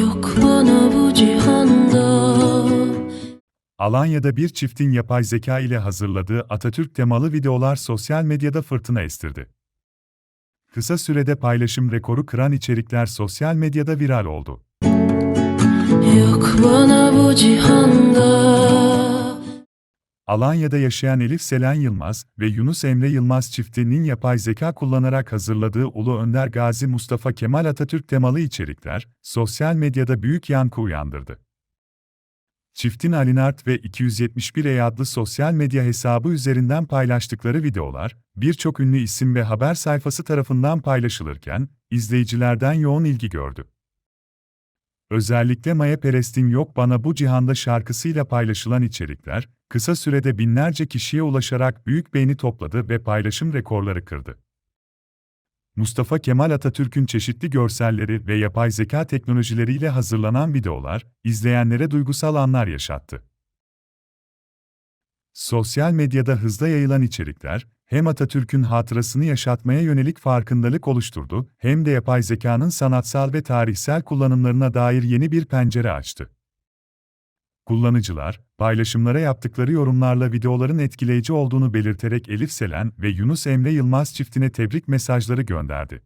Yok bana bu cihanda Alanya'da bir çiftin yapay zeka ile hazırladığı Atatürk temalı videolar sosyal medyada fırtına estirdi. Kısa sürede paylaşım rekoru kıran içerikler sosyal medyada viral oldu. Yok bana bu cihanda Alanya'da yaşayan Elif Selen Yılmaz ve Yunus Emre Yılmaz çiftinin yapay zeka kullanarak hazırladığı Ulu Önder Gazi Mustafa Kemal Atatürk temalı içerikler, sosyal medyada büyük yankı uyandırdı. Çiftin Alinart ve 271 E adlı sosyal medya hesabı üzerinden paylaştıkları videolar, birçok ünlü isim ve haber sayfası tarafından paylaşılırken, izleyicilerden yoğun ilgi gördü. Özellikle Maya Perest'in Yok Bana Bu Cihanda şarkısıyla paylaşılan içerikler, kısa sürede binlerce kişiye ulaşarak büyük beğeni topladı ve paylaşım rekorları kırdı. Mustafa Kemal Atatürk'ün çeşitli görselleri ve yapay zeka teknolojileriyle hazırlanan videolar, izleyenlere duygusal anlar yaşattı. Sosyal medyada hızla yayılan içerikler, hem Atatürk'ün hatırasını yaşatmaya yönelik farkındalık oluşturdu, hem de yapay zekanın sanatsal ve tarihsel kullanımlarına dair yeni bir pencere açtı. Kullanıcılar, paylaşımlara yaptıkları yorumlarla videoların etkileyici olduğunu belirterek Elif Selen ve Yunus Emre Yılmaz çiftine tebrik mesajları gönderdi.